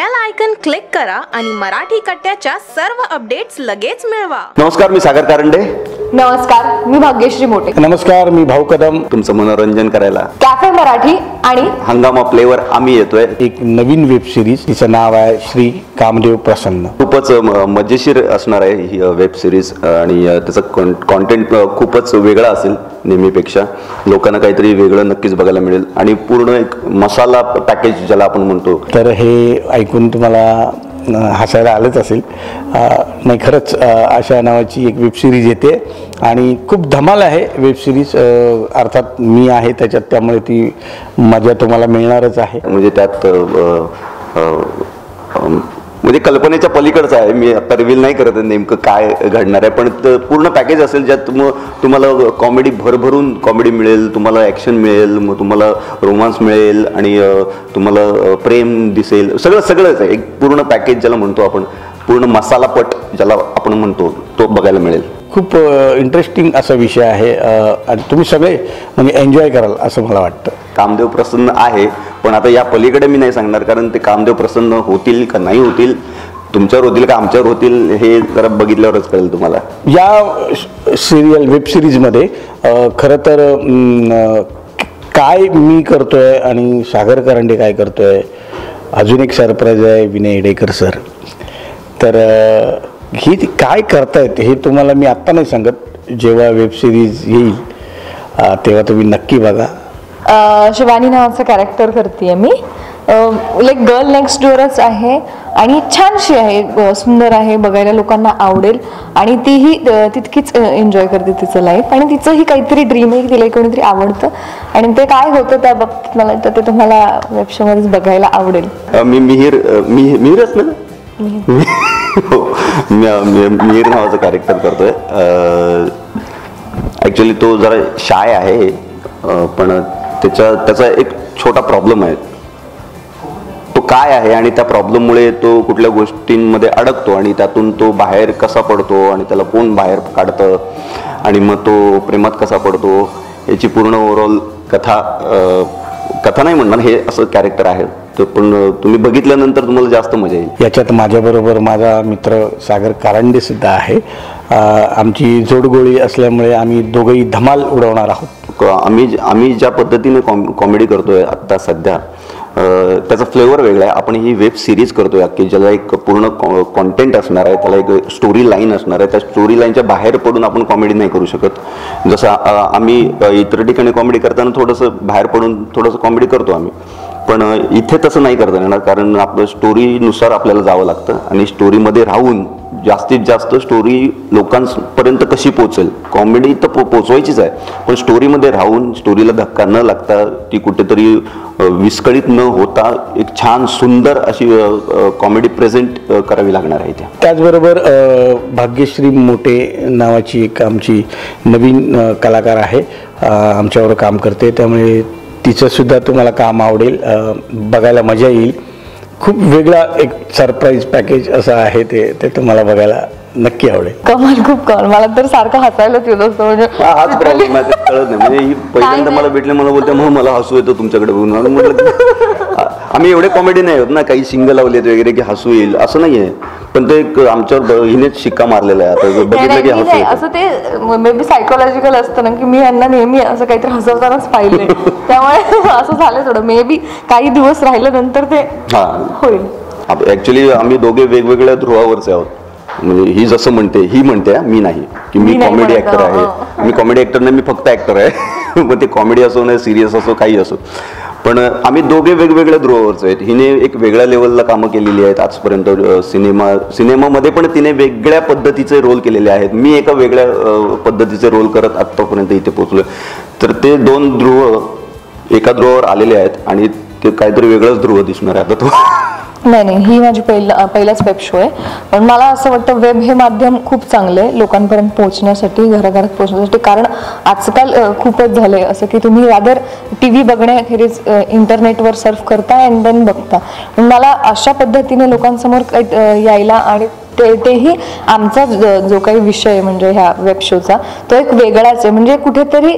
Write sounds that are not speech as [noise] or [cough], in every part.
Bell icon click करा आणि मराठी कट्ट्याच्या सर्व अपडेट्स लगेच मिळवा. नमस्कार मी सागर कारंडे. नमस्कार मी भाग्यश्री मोटे. नमस्कार मी भाऊ कदम. तुमचं मनोरंजन करायला. कॅफे मराठी आणि हंगामा प्लेवर आम्ही येतोय. एक नवीन वेब सिरीज तिचं नाव आहे श्री कामदेव प्रसन्न. खूपच म- मजेशीर असणार आहे ही वेब सिरीज आणि अ, त्याचं कॉन्टेंट खूपच वेगळं असेल नेहमीपेक्षा. लोकांना काहीतरी वेगळं नक्कीच बघायला मिळेल. आणि पूर्ण एक मसाला पॅकेज ज्याला आपण म्हणतो. तर हे ऐकून तुम्हाला हसायला आलंच असेल. नाही खरंच अशा नावाची एक वेब सिरीज येते आणि खूप धमाल आहे वेब सिरीज अर्थात मी आहे त्याच्यात त्यामुळे ती मजा तुम्हाला मिळणारच आहे. म्हणजे त्यात म्हणजे कल्पनेच्या पलीकडचं आहे. मी आता रिव्हील नाही करत आहे नेमकं काय घडणार आहे पण पूर्ण पॅकेज असेल ज्यात तुम तुम्हाला कॉमेडी भरभरून कॉमेडी मिळेल तुम्हाला ॲक्शन मिळेल मग तुम्हाला रोमांस मिळेल आणि तुम्हाला प्रेम दिसेल. सगळं सगळंच आहे. एक पूर्ण पॅकेज ज्याला म्हणतो आपण पूर्ण मसालापट ज्याला आपण म्हणतो तो बघायला मिळेल. खूप इंटरेस्टिंग असा विषय आहे. आणि तुम्ही सगळे म्हणजे एन्जॉय कराल असं मला वाटतं. कामदेव प्रसन्न आहे. पण आता या पलीकडे मी नाही सांगणार कारण ते कामदेव प्रसन्न होतील का नाही होतील तुमच्यावर होतील का आमच्यावर होतील हे जरा बघितल्यावरच कळेल तुम्हाला. या सिरियल वेब सिरीजमध्ये खरं तर काय मी करतोय आणि सागर करंडे काय करतोय अजून एक सरप्राईज आहे विनय इडेकर सर. तर ही ती काय करतायत हे तुम्हाला मी आत्ता नाही सांगत जेव्हा वेब सिरीज येईल तेव्हा तुम्ही नक्की बघा. शिवानी नावाचं कॅरेक्टर करते मी. लाईक गर्ल नेक्स्ट डोअरच आहे आणि छानशी आहे. सुंदर आहे बघायला लोकांना आवडेल. आणि तीही तितकीच एन्जॉय करते तिचं लाईफ आणि तिचंही काहीतरी ड्रीम आहे तिला कोणीतरी आवडतं. आणि ते काय होतं त्या बाबतीत मला वाटतं ते तुम्हाला वेब शोमध्येच बघायला आवडेल. मी मिहीर मिहीरच ना? हो. मिहीर नावाचं कॅरेक्टर करतोय. ॲक्च्युली तो जरा शाय आहे. पण त्याच्या त्याचा एक छोटा प्रॉब्लेम आहे. तो काय आहे आणि त्या प्रॉब्लेममुळे तो कुठल्या गोष्टींमध्ये अडकतो आणि त्यातून तो बाहेर कसा पडतो आणि त्याला कोण बाहेर काढतं आणि मग तो प्रेमात कसा पडतो याची पूर्ण ओव्हरऑल कथा कथा नाही म्हणणार हे असं कॅरेक्टर आहे. तर पण तुम्ही बघितल्यानंतर तुम्हाला जास्त मजा येईल. याच्यात माझ्याबरोबर माझा मित्र सागर कारंडे सुद्धा आहे आमची जोडगोळी असल्यामुळे आम्ही दोघंही धमाल उडवणार आहोत. आम्ही आम्ही ज्या पद्धतीने कॉम कॉमेडी करतोय आत्ता सध्या त्याचा फ्लेवर वेगळा आहे. आपण ही वेब सिरीज करतोय की ज्याला एक पूर्ण कॉन्टेंट असणार आहे त्याला एक स्टोरी लाईन असणार आहे. त्या स्टोरी लाईनच्या बाहेर पडून आपण कॉमेडी नाही करू शकत. जसं आम्ही इतर ठिकाणी कॉमेडी करताना थोडंसं बाहेर पडून थोडंसं कॉमेडी करतो आम्ही. पण इथे तसं नाही करता येणार कारण आपलं स्टोरीनुसार आपल्याला जावं लागतं आणि स्टोरीमध्ये राहून जास्तीत जास्त स्टोरी लोकांपर्यंत कशी पोचेल कॉमेडी तर पो पोचवायचीच आहे पण स्टोरीमध्ये राहून स्टोरीला धक्का न लागता ती कुठेतरी विस्कळीत न होता एक छान सुंदर अशी कॉमेडी प्रेझेंट करावी लागणार आहे त्या त्याचबरोबर भाग्यश्री मोटे नावाची एक आमची नवीन कलाकार आहे. आमच्यावर काम करते. त्यामुळे तिचं सुद्धा तुम्हाला काम आवडेल. बघायला मजा येईल. खूप वेगळा एक सरप्राईज पॅकेज असं आहे ते ते तुम्हाला बघायला नक्की आवडेल. कमाल खूप कमाल. मला तर सारखं हसायलाच येत असतं म्हणजे हाच प्रॉब्लेम आहे ते कळत नाही. म्हणजे ही पहिल्यांदा नाही. मला भेटले मला बोलते मग मला हसू येतं तुमच्याकडे बघून. आणि म्हटलं की, आ- आम्ही एवढे कॉमेडी नाही होत ना काही सिंगल लावलेत वगैरे की हसू येईल. असं नाहीये. पण ते एक आमच्यावर हिनेच शिक्का मारलेला आहे. आता बघितलं की मी हसू नाही, येतं. असं ते मे बी सायकोलॉजिकल असतं ना की मी यांना नेहमी असं काहीतरी हसवतानाच पाहिले [laughs] त्यामुळे असं झालं थोडं. मे बी काही दिवस राहिल्यानंतर ते हा. होईल. ऍक्च्युली आम्ही दोघे वेगवेगळ्या ध्रुवावरचे आहोत. म्हणजे ही जसं म्हणते ही म्हणते हा, मी नाही. की मी मी नाही कॉमेडी म्हणत, ऍक्टर आहे. मी कॉमेडी ऍक्टर नाही मी फक्त ऍक्टर आहे. [laughs] मग ते कॉमेडी असो नाही सिरियस असो काही असो. पण आम्ही दोघे वेगवेगळ्या ध्रुवावरचे आहेत. हिने एक वेगळ्या लेवलला कामं केलेली आहेत आजपर्यंत सिनेमा सिनेमामध्ये पण तिने वेगळ्या पद्धतीचे रोल केलेले आहेत. मी एका वेगळ्या पद्धतीचे रोल करत आत्तापर्यंत इथे पोहोचलोय. तर ते दोन ध्रुव एका ध्रुवावर आलेले आहेत आणि ते काहीतरी वेगळंच ध्रुव दिसणार आहे आता तो. नाही नाही ही माझी पहिला पहिलाच वेब शो आहे. पण मला असं वाटतं वेब हे माध्यम खूप चांगलं आहे लोकांपर्यंत पोहोचण्यासाठी घराघरात पोहोचण्यासाठी. कारण आजकाल खूपच झालं आहे असं की तुम्ही रादर टी व्ही बघण्याखेरीज इंटरनेटवर सर्फ करता अँड देन बघता. पण मला अशा पद्धतीने लोकांसमोर यायला आणि ते तेही आमचा ज- काही विषय आहे म्हणजे ह्या वेब शोचा तो एक वेगळाच आहे. म्हणजे कुठेतरी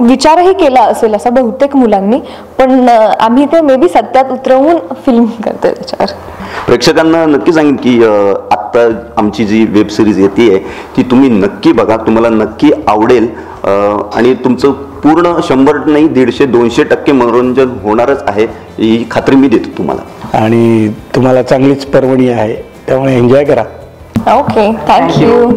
विचारही केला असेल असा बहुतेक मुलांनी पण आम्ही ते मे बी सत्यात उतरवून फिल्म करतोय त्याच्यावर प्रेक्षकांना नक्की सांगेन की आत्ता आमची जी वेब सिरीज येते ती तुम्ही नक्की बघा. तुम्हाला नक्की आवडेल. आणि तुमचं पूर्ण शंभर नाही दीडशे दोनशे टक्के मनोरंजन होणारच आहे ही खात्री मी देतो तुम्हाला. आणि तुम्हाला चांगलीच पर्वणी आहे. त्यामुळे एन्जॉय करा ओके थँक्यू